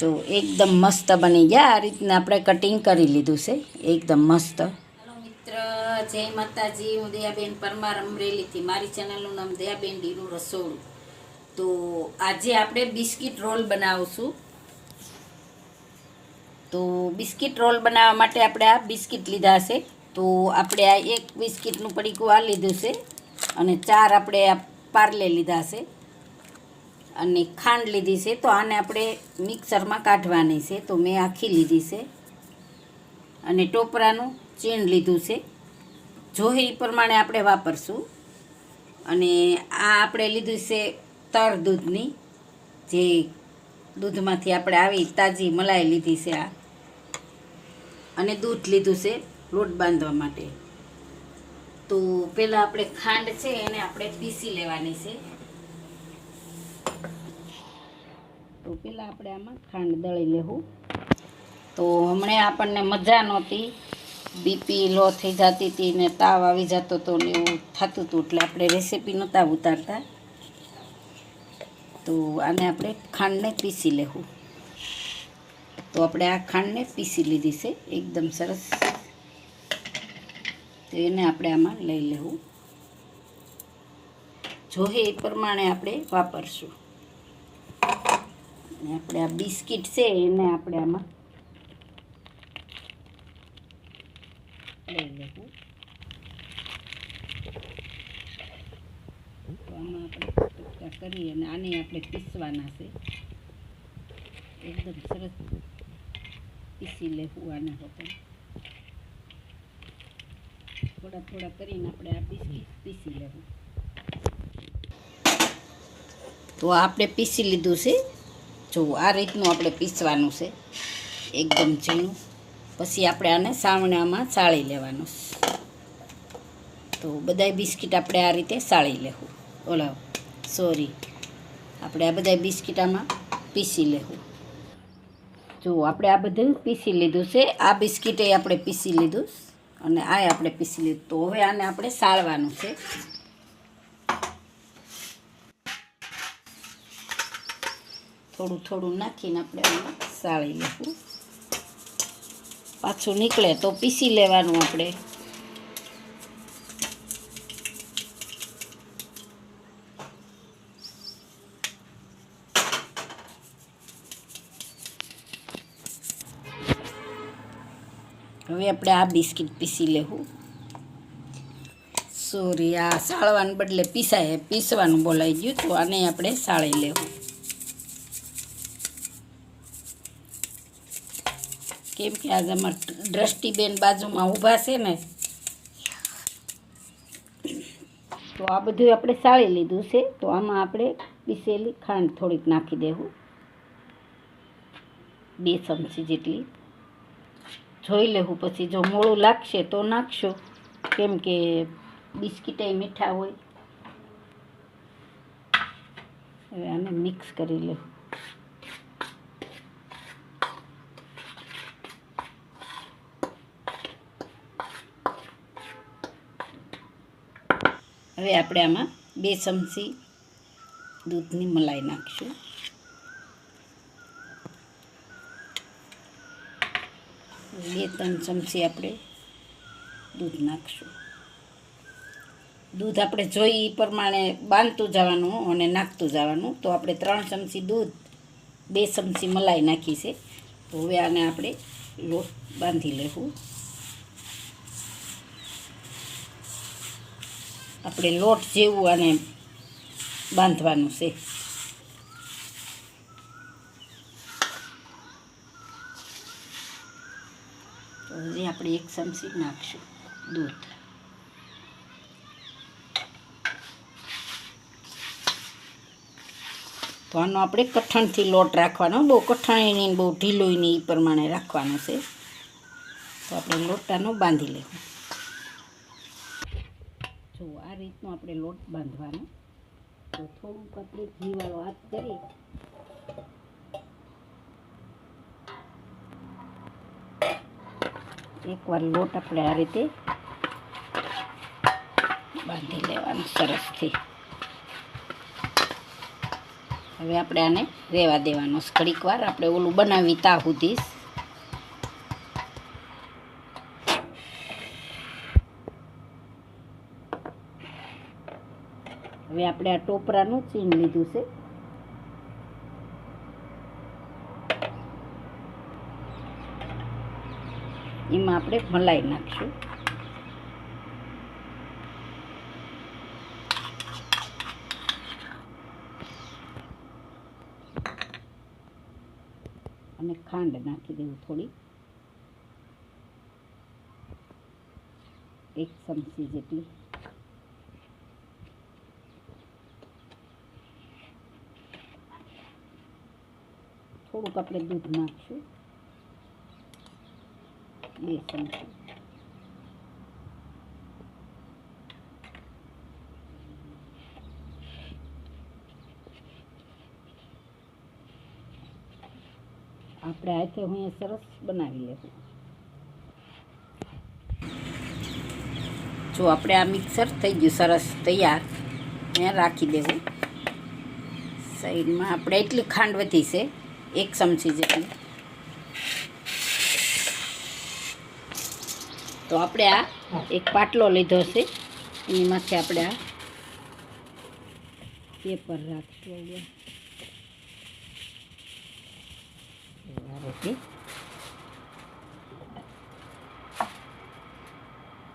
તો એકદમ મસ્ત બની ગયા. આ રીતના આપણે કટિંગ કરી લીધું છે. એકદમ મસ્ત. હેલો મિત્ર, જય માતાજી. હું દયાબેન પરમાર અમરેલીથી. મારી ચેનલનું નામ દયાબેન ડીનું રસોડું. તો આજે આપણે બિસ્કિટ રોલ બનાવશું. તો બિસ્કિટ રોલ બનાવવા માટે આપણે આ બિસ્કિટ લીધા છે. તો આપણે આ એક બિસ્કિટનું પડીકું આ લીધું છે. અને ચાર આપણે આ પાર્લે લીધા છે. અને ખાંડ લીધી છે, તો આને આપણે મિક્સરમાં કાઢવાની છે, તો મેં આખી લીધી છે. અને ટોપરાનું ચીણ લીધું છે. જો એ પ્રમાણે આપણે વાપરશું. અને આ આપણે લીધું છે તર દૂધની, જે દૂધમાંથી આપણે આવી તાજી મલાઈ લીધી છે આ. અને દૂધ લીધું છે લોટ બાંધવા માટે. તો પહેલાં આપણે ખાંડ છે, એને આપણે પીસી લેવાની છે. તો પહેલાં આપણે આમાં ખાંડ દળી લેવું. તો હમણાં આપણને મજા નહોતી. બીપી લો થઈ જતી હતી ને તાવ આવી જતો હતો ને એવું થતું હતું એટલે આપણે રેસીપી નહોતા ઉતારતા. તો આને આપણે ખાંડને પીસી લેવું. તો આપણે આ ખાંડને પીસી લીધી છે. એકદમ સરસ. તો એને આપણે આમાં લઈ લેવું. જોઈએ એ પ્રમાણે આપણે વાપરશું. અને આપણે આ બિસ્કિટ છે એને આપણે આમાં લઈ લેવું તો આમાં આપણે કરીએ અને આને આપણે પીસવાના છે. એકદમ સરસ પીસી લેવું આના હોતે થોડા થોડા કરીને આપણે આ બિસ્કિટ પીસી લેવું. તો આપણે પીસી લીધું છે. જો આ રીતનું આપણે પીસવાનું છે. એકદમ ઝીણું. પછી આપણે આને સાવણામાં સાળી લેવાનું. તો બધાય બિસ્કિટ આપણે આ રીતે સાળી લેવું. ઓલા, સોરી. આપણે આ બધા બિસ્કિટ આમાં પીસી લેવું. જો આપણે આ બધું પીસી લીધું છે. આ બિસ્કિટે આપણે પીસી લીધું. અને આ આપણે પીસી લીધું. તો હવે આને આપણે સાળવાનું છે. થોડું થોડું નાખીને આપણે સાળી લેવું. પાછું નીકળે તો પીસી લેવાનું આપણે. હવે આપણે આ બિસ્કિટ પીસી લેવું. સોરી, આ સાળવાને બદલે પીસાય. પીસવાનું બોલાઈ ગયું તો આને આપણે સાળી લેવું. કેમ કે આજે અમારા દ્રષ્ટિબેન બાજુમાં ઊભા છે ને, તો આ બધું આપણે સાળી લીધું છે, તો આમાં આપણે પીસેલી ખાંડ થોડીક નાખી દેવું. બે ચમચી જેટલી. જોઈ લેવું પછી જો મોળું લાગશે તો નાખશો, કેમ કે બિસ્કિટે મીઠા હોય. હવે આને મિક્સ કરી લેવું. હવે આપણે આમાં બે ચમચી દૂધની મલાઈ નાખીશું. બે, ત્રણ ચમચી આપણે દૂધ નાખશું. દૂધ આપણે જોઈ પ્રમાણે બાંધતું જવાનું અને નાખતું જવાનું. તો આપણે ત્રણ ચમચી દૂધ, બે ચમચી મલાઈ નાખી છે. તો હવે આને આપણે લોટ બાંધી લેવું. આપણે લોટ જેવું આને બાંધવાનું છે. તો હજી આપણે એક ચમચી નાખશું દૂધ. તો આનો આપણે કઠણથી લોટ રાખવાનો, બહુ કઠણ નહીં બહુ ઢીલોય નહીં એ પ્રમાણે રાખવાનો છે. તો આપણે લોટાનો બાંધી લેવું જો આ રીતનો આપણે લોટ બાંધવાનો. તો થોડુંક આપણે ઘીવાળો હાથ કરી. એકવાર લોટ આપણે આ રીતે બાંધી લેવાનું સરસથી. હવે આપણે આને રહેવા દેવાનો ઘડીક વાર આપણે ઓલું બનાવી તા સુધી. હવે આપણે આ ટોપરાનું ચીન લીધું છે. એમાં આપણે મલાઈ નાખશું. અને ખાંડ નાખી દેવું થોડી. એક ચમચી જેટલી. થોડુંક આપણે દૂધ નાખશું. બે ચમચી. આપણે હાથે હું એ સરસ બનાવી લેવું. જો આપણે આ મિક્સર થઈ ગયું સરસ તૈયાર. અહીંયા રાખી દેવું. સાઈડમાં આપણે એટલી ખાંડ વધી છે. એક ચમચી જેટલી. તો આપણે આ એક પાટલો લીધો છે. એમાંથી આપણે આ પેપર રાખશું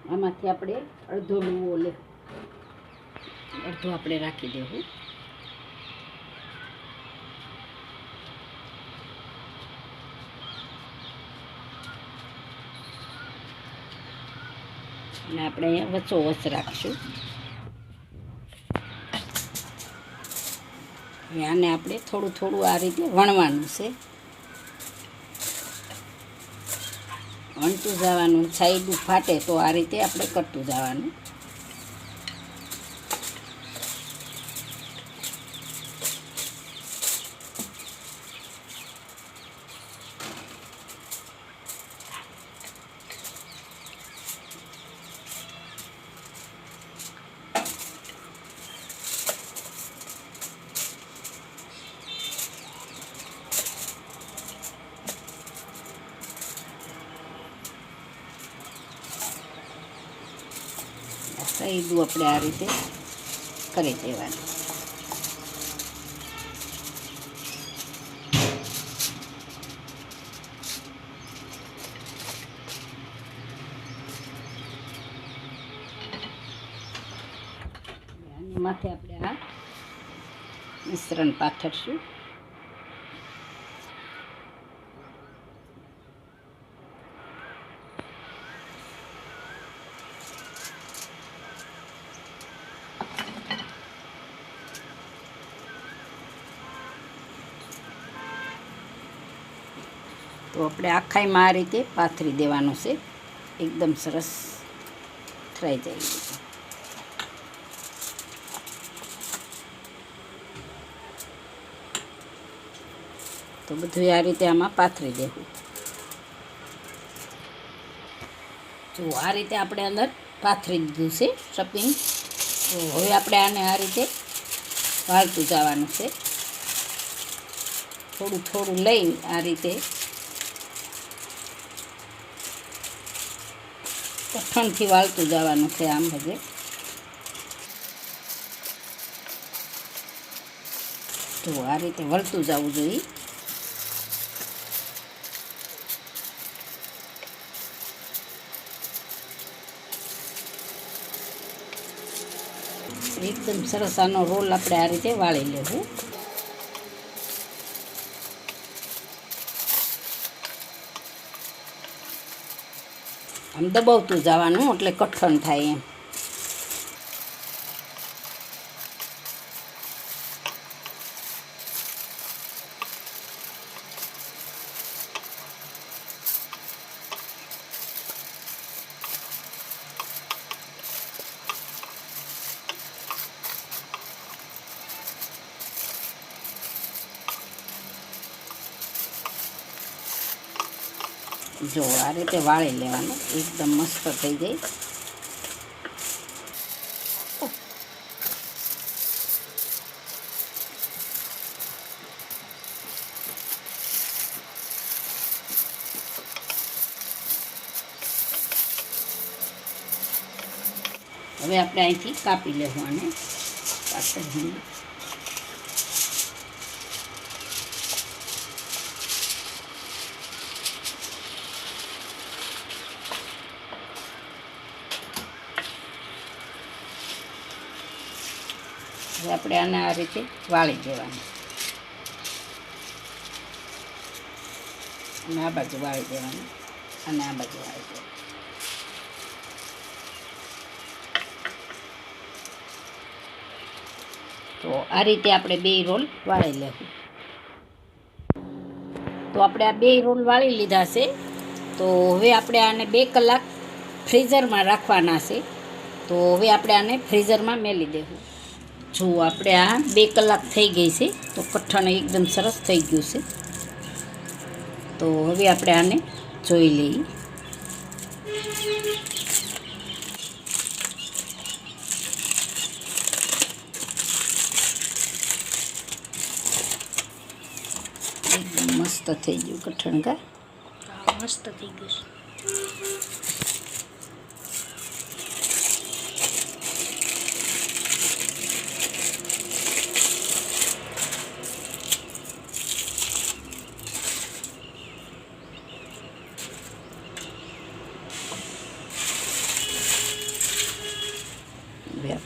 આમાંથી આપણે અડધો લુવો લે. અડધો આપણે રાખી દેવું. અને આપણે અહીંયા વચ્ચો વચ રાખશું. આને આપણે થોડું થોડું આ રીતે વણવાનું છે. વણતું જવાનું, સાઈડ ફાટે તો આ રીતે આપણે કરતું જવાનું. સાઈડું આપણે આ રીતે કરી દેવાનું. આની માથે આપણે આ મિશ્રણ પાથરશું. તો આપણે આખાઈમાં આ રીતે પાથરી દેવાનું છે. એકદમ સરસ થઈ જાય તો બધું આ રીતે આમાં પાથરી દેવું. જો આ રીતે આપણે અંદર પાથરી દીધું છે સ્ટફિંગ તો હવે આપણે આને આ રીતે વાળતું જવાનું છે. થોડું થોડું લઈ આ રીતે કઠણથી વાળતું જવાનું છે આમ બધે તો આ રીતે વળતું જવું જોઈએ. એકદમ સરસ આનો રોલ આપણે આ રીતે વાળી લેવું. આમ દબાવતું જવાનું એટલે કઠણ થાય એમ. જો, આ રીતે વાળી લેવાનું. એકદમ મસ્ત થઈ જાય હવે આપણે અહીંથી કાપી લેવું કાપી હવે આપણે આને આ રીતે વાળી દેવાનું. અને આ બાજુ વાળી દેવાનું. અને આ બાજુ વાળી દેવાનું. તો આ રીતે આપણે બે રોલ વાળી લેવું તો આપણે આ બે રોલ વાળી લીધા છે. તો હવે આપણે આને બે કલાક ફ્રીઝરમાં રાખવાના છે. તો હવે આપણે આને ફ્રીઝરમાં મેલી દેવું જો આપણે આ બે કલાક થઈ ગઈ છે, તો કઠણ એકદમ સરસ થઈ ગયું છે. તો હવે આપણે આને જોઈ લઈએ. એકદમ મસ્ત થઈ ગયું કઠણ કા. મસ્ત થઈ ગયું હવે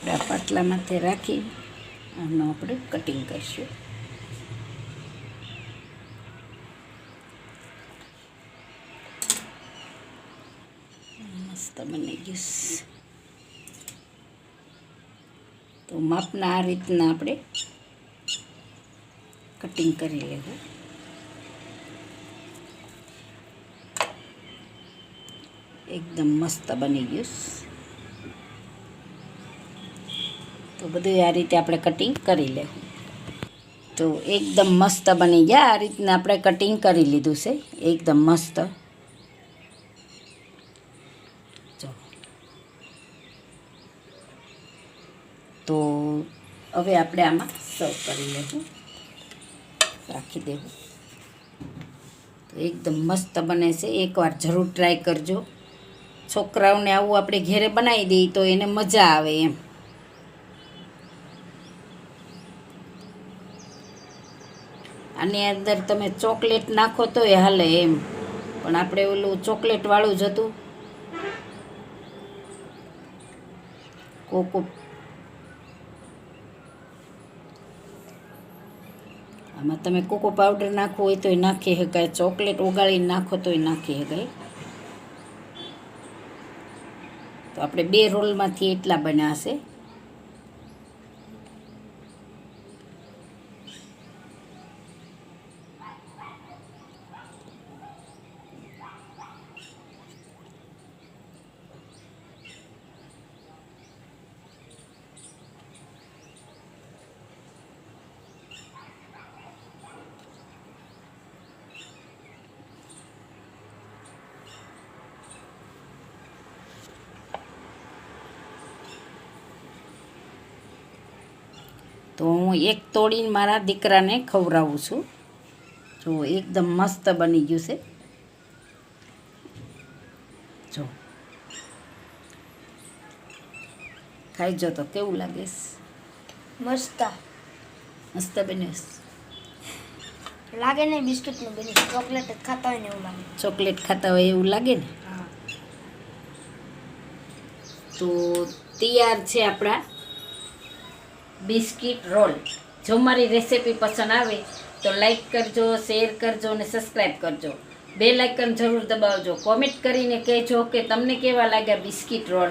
આપણે આ રાખી આનું આપણે કટિંગ કરીશું. મસ્ત બની ગયું તો માપના આ રીતના આપણે કટિંગ કરી લેવું. એકદમ મસ્ત બની ગયું છે. તો બધું આ રીતે આપણે કટિંગ કરી લેવું. તો એકદમ મસ્ત બની ગયા. આ રીતના આપણે કટિંગ કરી લીધું છે. એકદમ મસ્ત. તો હવે આપણે આમાં સર્વ કરી લેવું. રાખી દેવું. તો એકદમ મસ્ત બને છે. એકવાર જરૂર ટ્રાય કરજો. છોકરાઓને આવું આપણે ઘેરે બનાવી દઈએ તો એને મજા આવે એમ. આની અંદર તમે ચોકલેટ નાખો તો એ હાલે એમ. પણ આપણે ઓલું ચોકલેટવાળું જ હતું. કોકો. આમાં તમે કોકો પાવડર નાખવો હોય તોય નાખી શકાય. ચોકલેટ ઓગાળીને નાખો તોય નાખી શકાય. તો આપણે બે રોલમાંથી એટલા બન્યા તો હું એક તોડીને મારા દીકરાને ખવડાવું છું. જો એકદમ મસ્ત બની ગયું છે. જો. ખાઈ જો તો કેવું લાગે? મસ્ત. મસ્ત બન્યું લાગે ને બિસ્કિટનું બની ચોકલેટ જ ખાતા હોય ને એવું લાગે. ચોકલેટ ખાતા હોય એવું લાગે ને? તો તૈયાર છે આપણા બિસ્કિટ રોલ. જો મારી રેસીપી પસંદ આવે તો લાઈક કરજો, શેર કરજો અને સબસ્ક્રાઈબ કરજો. બે લાઇકન જરૂર દબાવજો. કોમેન્ટ કરીને કહેજો કે તમને કેવા લાગ્યા બિસ્કિટ રોલ.